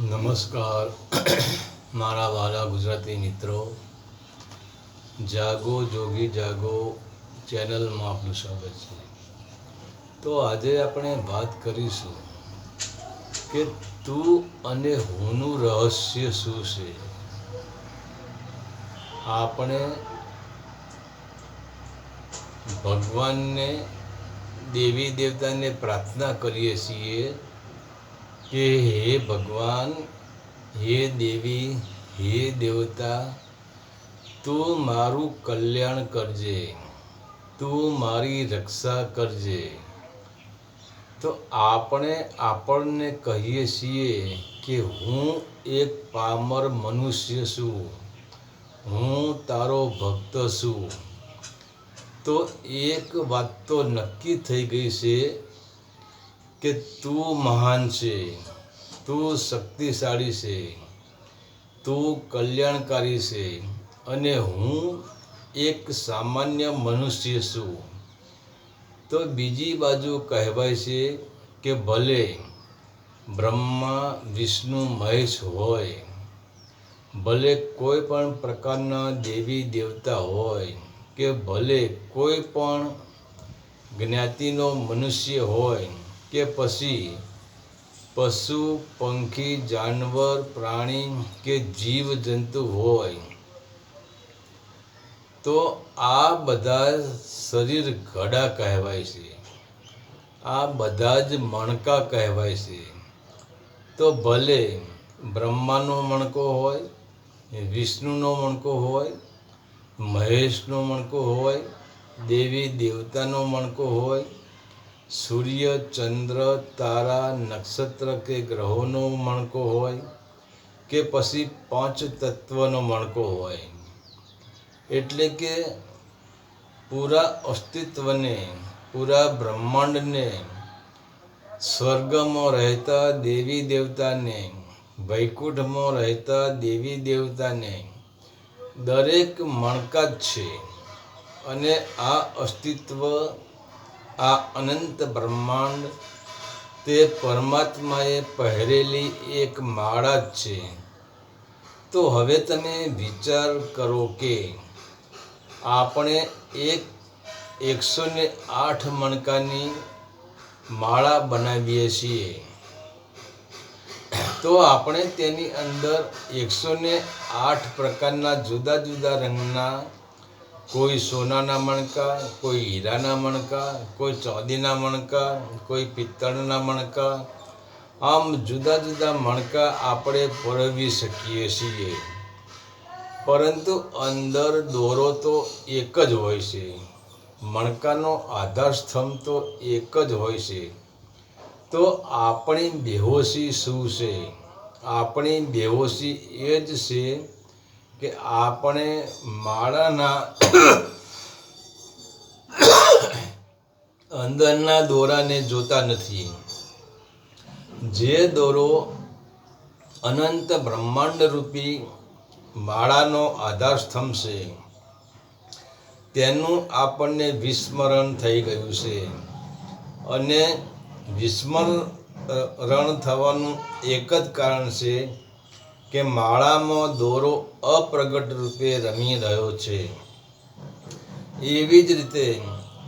નમસ્કાર. મારા વાલા ગુજરાતી મિત્રો, જાગો, જોગી જાગો, ચેનલમાં આપનું સ્વાગત છે. તો આજે આપણે વાત કરીશું કે તું અને હુંનું રહસ્ય શું છે? આપણે ભગવાનને, દેવી દેવતાને પ્રાર્થના કરીએ છીએ કે હે ભગવાન, હે દેવી, હે દેવતા, તું મારું કલ્યાણ કરજે, તું મારી રક્ષા કરજે. તો આપણે આપણને કહીએ છીએ કે હું એક પામર મનુષ્ય છું, હું તારો ભક્ત છું. તો એક વાત તો નક્કી થઈ ગઈ છે કે તું મહાન છે, તું શક્તિશાળી છે, તું કલ્યાણકારી છે અને હું એક સામાન્ય મનુષ્ય છું. તો બીજી બાજુ કહેવાય છે કે ભલે બ્રહ્મા, વિષ્ણુ, મહેશ હોય, ભલે કોઈ પણ પ્રકારના દેવી દેવતા હોય, કે ભલે કોઈ પણ જ્ઞાતિનો મનુષ્ય હોય કે પછી પશુ, પંખી, જાનવર, પ્રાણી કે જીવ જંતુ હોય, તો આ બધા શરીર ઘડા કહેવાય છે. આ બધા જ મણકા કહેવાય છે. તો ભલે બ્રહ્માનો મણકો હોય, વિષ્ણુનો મણકો હોય, મહેશનો મણકો હોય, દેવી દેવતાનો મણકો હોય સૂર્ય, ચંદ્ર, તારા, નક્ષત્ર કે ગ્રહોનો મણકો હોય કે પછી પાંચ તત્વનો મણકો હોય. એટલે કે પૂરા અસ્તિત્વને, પૂરા બ્રહ્માંડને, સ્વર્ગમાં રહેતા દેવી દેવતાને, વૈકુંઠમાં રહેતા દેવી દેવતાને દરેક મણકા જ છે. અને આ અસ્તિત્વ આ અનંત બ્રહ્માંડ તે પરમાત્માએ પહેરેલી એક માળા જ છે. તો હવે તમે વિચાર કરો કે આપણે એક એકસો ને આઠ મણકાની માળા બનાવીએ છીએ. તો આપણે તેની અંદર એકસો ને આઠ પ્રકારના જુદા જુદા રંગના કોઈ સોનાના મણકા કોઈ હીરાના મણકા કોઈ ચાંદીના મણકા કોઈ પિત્તળના મણકા આમ જુદા જુદા મણકા આપણે પરોવી શકીએ છીએ. પરંતુ અંદર દોરો તો એક જ હોય છે. મણકાનો આધાર સ્તંભ તો એક જ હોય છે. તો આપણી બેહોશી શું છે? આપણી બેહોશી એ જ છે કે આપણે માળાના અંદરના દોરાને જોતા નથી. જે દોરો અનંત બ્રહ્માંડ રૂપી માળાનો આધાર સ્તંભ તેનું આપણને વિસ્મરણ થઈ ગયું છે અને વિસ્મરણ થવાનું એક જ કારણ છે કે માળામાં દોરો અપ્રગટ રૂપે રમી રહ્યો છે. એવી જ રીતે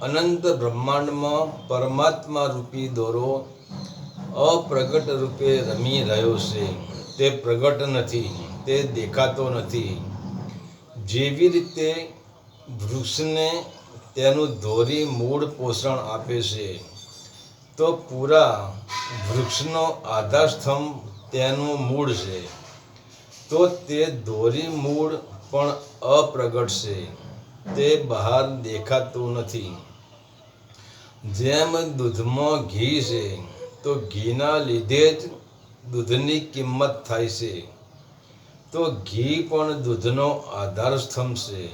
અનંત બ્રહ્માંડમાં પરમાત્મા રૂપી દોરો અપ્રગટ રૂપે રમી રહ્યો છે. તે પ્રગટ નથી, તે દેખાતો નથી. જેવી રીતે વૃક્ષને તેનું ધોરી મૂળ પોષણ આપે છે, તો પૂરા વૃક્ષનો આધાર સ્તંભ તેનું મૂળ છે. તો તે ધોરી મૂળ પણ અપ્રગટ છે. તે બહાર દેખાતું નથી. જેમ દૂધમાં ઘી છે, તો ઘીના લીધે જ દૂધની કિંમત થાય છે. તો ઘી પણ દૂધનો આધાર છે.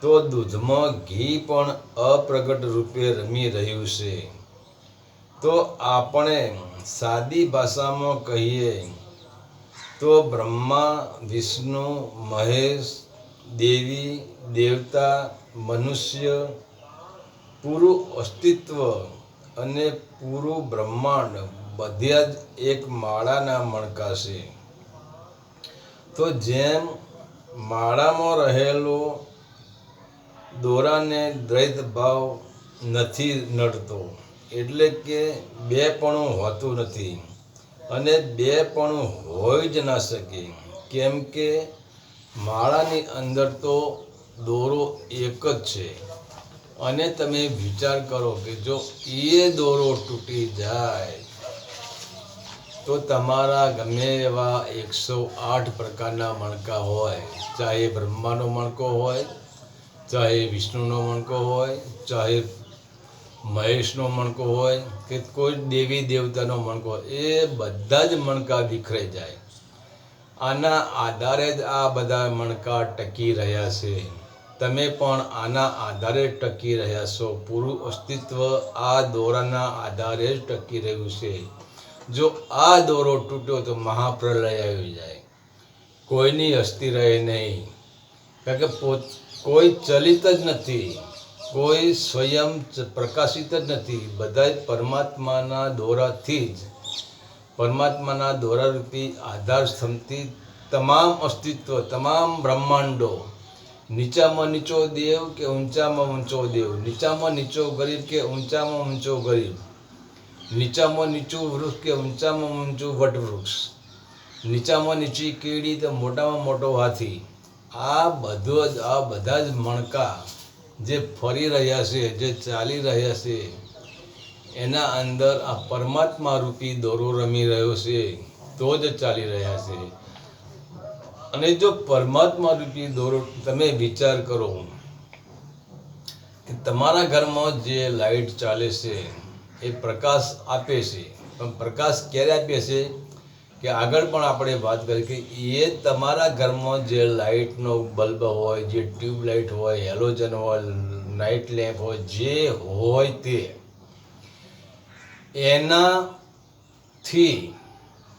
તો દૂધમાં ઘી પણ અપ્રગટ રૂપે રમી રહ્યું છે. તો આપણે સાદી ભાષામાં કહીએ તો બ્રહ્મા, વિષ્ણુ, મહેશ, દેવી, દેવતા, મનુષ્ય, પૂરું અસ્તિત્વ અને પૂરું બ્રહ્માંડ બધા જ એક માળાના મણકા છે. તો જેમ માળામાં રહેલો દોરાને દ્વૈત ભાવ નથી નડતો, એટલે કે બે પણ હોતું નથી. અને બે પણ હોઈ જ ના શકે. કેમ કે માળાની અંદર તો દોરો એક જ છે. અને તમે વિચાર કરો કે જો એ દોરો તૂટી જાય, તો તમારા ગમે એવા એકસો આઠ પ્રકારના મણકા હોય. ચાહે બ્રહ્માનો મણકો હોય, ચાહે વિષ્ણુનો મણકો હોય, ચાહે મહેશનો મણકો હોય કે કોઈ દેવી દેવતાનો મણકો એ બધા જ મણકા વિખરાઈ જાય. આના આધારે જ આ બધા મણકા ટકી રહ્યા છે. તમે પણ આના આધારે ટકી રહ્યા છો. પૂરું અસ્તિત્વ આ દોરાના આધારે જ ટકી રહ્યું છે. જો આ દોરો તૂટ્યો તો મહાપ્રલય આવી જાય. કોઈની હસ્તી રહે નહીં. કારણ કે પોત કોઈ ચલિત જ નથી. કોઈ સ્વયં પ્રકાશિત જ નથી. બધા જ પરમાત્માના દોરાથી જ, પરમાત્માના દોરારૂપી આધાર સ્તંભથી તમામ અસ્તિત્વ, તમામ બ્રહ્માંડો, નીચામાં નીચો દેવ કે ઊંચામાં ઊંચો દેવ, નીચામાં નીચો ગરીબ કે ઊંચામાં ઊંચો ગરીબ, નીચામાં નીચું વૃક્ષ કે ઊંચામાં ઊંચું વટવૃક્ષ, નીચામાં નીચી કીડી તો મોટામાં મોટો હાથી. આ બધો જ, આ બધા જ મણકા જે ફરી રહ્યા છે, જે ચાલી રહ્યા છે, એના અંદર આ પરમાત્મા રૂપી દોરો રમી રહ્યો છે, તો જ ચાલી રહ્યા છે. અને જો પરમાત્મા રૂપી દોરો તમે વિચાર કરો કે તમારા ઘરમાં જે લાઈટ ચાલે છે, એ પ્રકાશ આપે છે. પણ પ્રકાશ ક્યારે આપે છે? કે આગળ પણ આપણે વાત કરી કે એ તમારા ઘરમાં જે લાઇટનો બલ્બ હોય, જે ટ્યુબલાઇટ હોય, હેલોજન હોય, નાઇટ લેમ્પ હોય, જે હોય તે, એનાથી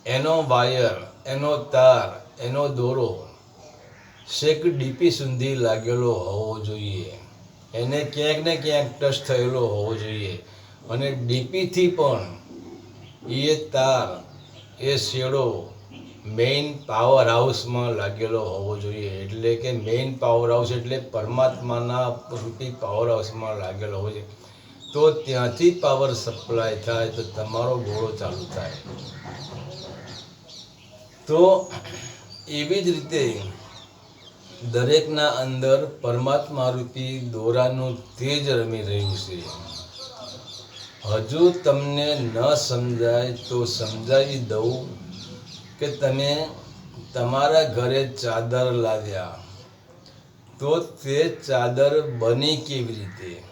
એનો વાયર, એનો તાર, એનો દોરો શેક ડીપી સુધી લાગેલો હોવો જોઈએ. એને ક્યાંક ને ક્યાંક ટચ થયેલો હોવો જોઈએ. અને ડીપીથી પણ એ તાર એ શેડો મેઇન પાવર હાઉસમાં લાગેલો હોવો જોઈએ. એટલે કે મેઇન પાવર હાઉસ એટલે પરમાત્માના રૂપી પાવર હાઉસમાં લાગેલો હોવો જોઈએ. તો ત્યાંથી પાવર સપ્લાય થાય તો તમારો ઘોડો ચાલુ થાય. તો એવી જ રીતે દરેકના અંદર પરમાત્મા રૂપી દોરાનું તેજ રમી રહ્યું છે. હજુ તમને ન સમજાય તો સમજાવી દઉં કે તમે તમારા ઘરે ચાદર લાવ્યા. તો તે ચાદર બની કેવી રીતે?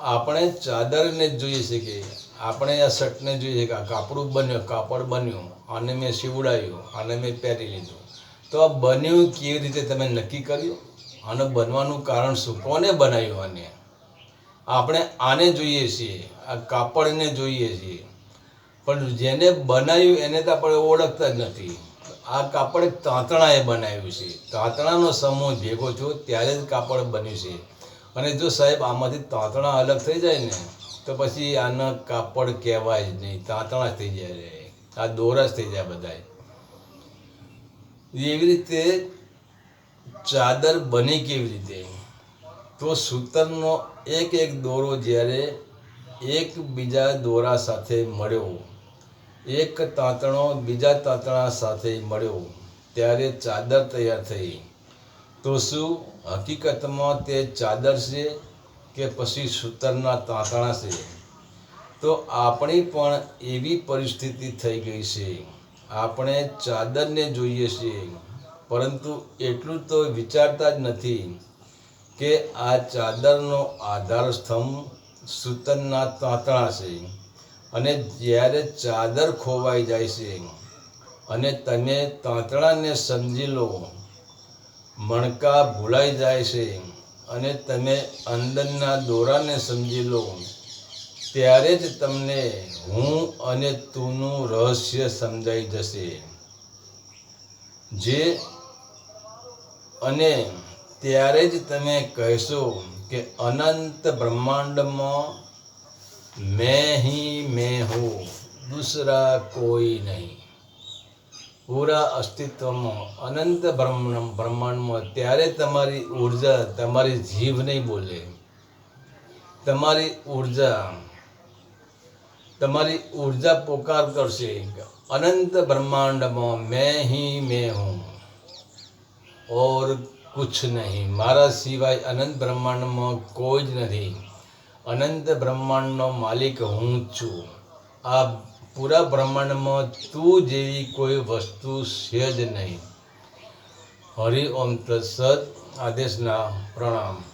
આપણે ચાદરને જોઈએ છે કે આપણે આ શર્ટને જોઈએ કે કાપડું બન્યું કાપડ બન્યું, આને મેં સીવડાવ્યું આને મેં પહેરી લીધું. તો આ બન્યું કેવી રીતે તમે નક્કી કર્યું? અને બનવાનું કારણ શું? કોને બનાવ્યું આને? આપણે આને જોઈએ છીએ, આ કાપડને જોઈએ છીએ. પણ જેને બનાવ્યું એને તો આપણે ઓળખતા જ નથી. આ કાપડ તાંતણાએ બનાવ્યું છે. તાંતણાનો સમૂહ ભેગો થયો ત્યારે જ કાપડ બન્યું છે. અને જો સાહેબ, આમાંથી તાંતણા અલગ થઈ જાય ને, તો પછી આના કાપડ કહેવાય જ નહીં. તાંતણા થઈ જાય આ દોરા જ થઈ જાય બધા એવી રીતે ચાદર બની કેવી રીતે? તો સૂતરનો એક એક દોરો જ્યારે એક બીજા દોરા સાથે મળ્યો, એક તાંતણો બીજા તાંતણા સાથે મળ્યો, ત્યારે ચાદર તૈયાર થઈ. તો શું હકીકતમાં તે ચાદર છે કે પછી સૂતરના તાંતણા છે? તો આપણી પણ એવી પરિસ્થિતિ થઈ ગઈ છે. આપણે ચાદરને જોઈએ છીએ, પરંતુ એટલું તો વિચારતા જ નથી. કે આ ચાદરનો આધાર સ્તંભ સૂતનના તાંતણા છે અને જ્યારે ચાદર ખોવાઈ જાય છે અને તમે તાંતણાને સમજી લો, મણકા ભૂલાઈ જાય છે અને તમે અંદરના દોરાને સમજી લો, ત્યારે જ તમને હું અને તુંનું રહસ્ય સમજાઈ જશે. જે અને ત્યારે જ તમે કહેશો કે અનંત બ્રહ્માંડમાં મેં હી મેં હું, દૂસરા કોઈ નહીં. પૂરા અસ્તિત્વમાં અનંત બ્રહ્મ બ્રહ્માંડમાં ત્યારે તમારી ઊર્જા તમારી જીભ નહીં બોલે. તમારી ઊર્જા તમારી ઊર્જા પોકાર કરશે અનંત બ્રહ્માંડમાં મેં હી મેં હું. ઓર कुछ નહીં. મારા સિવાય અનંત બ્રહ્માંડમાં કોઈ જ નથી. અનંત બ્રહ્માંડનો માલિક હું છું. આ પૂરા બ્રહ્માંડમાં તું જેવી કોઈ વસ્તુ છે જ નહીં. હરિ ઓમ તત્સદ આદેશના પ્રણામ.